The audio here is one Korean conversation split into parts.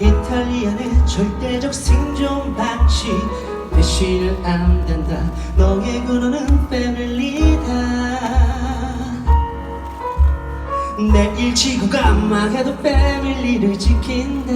이탈리안의 절대적 생존 방식. 배신을 안 된다. 너의 근원은 패밀리다. 내일 지구가 망해도 패밀리를 지킨다.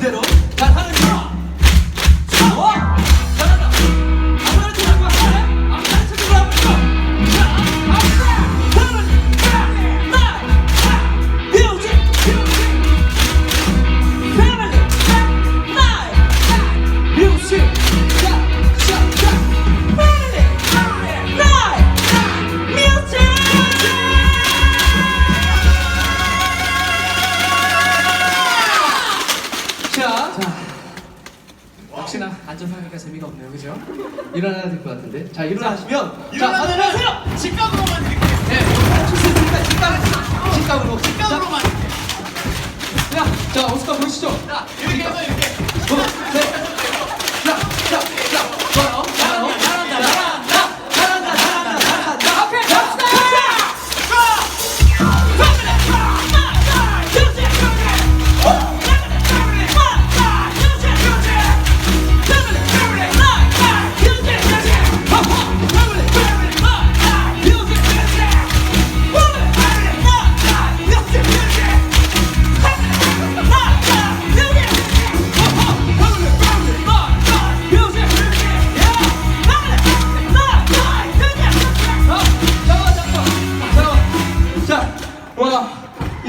lider ol. 역시나 안전하니까 재미가 없네요 그죠? 일어나야 될 것 같은데. 자, 일어나시면 일어나세요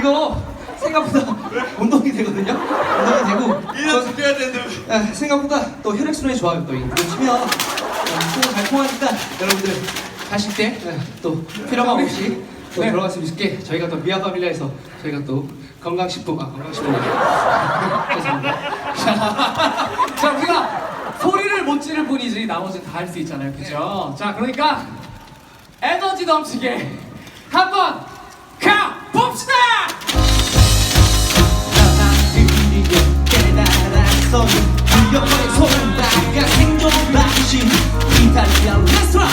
이거 생각보다 운동이 되거든요. 운동이 되고. 이거 죽여야 되는데 아, 생각보다 또 혈액 순환이 좋아요. 또 이거 치면 어, 소화 잘 통하니까 여러분들 가실 때 또 필요감 없이 또 들어갈 수 있게 저희가 또 미아 파밀리아에서 저희가 또 건강식품 아 건강식품 죄송합니다. 자 우리가 소리를 못 지를 뿐이지 나머지는 다 할 수 있잖아요 그죠? 자 그러니까 에너지 넘치게 한번 낯선 영어의 소음 바가 생존 방식 이탈리아 레스토랑.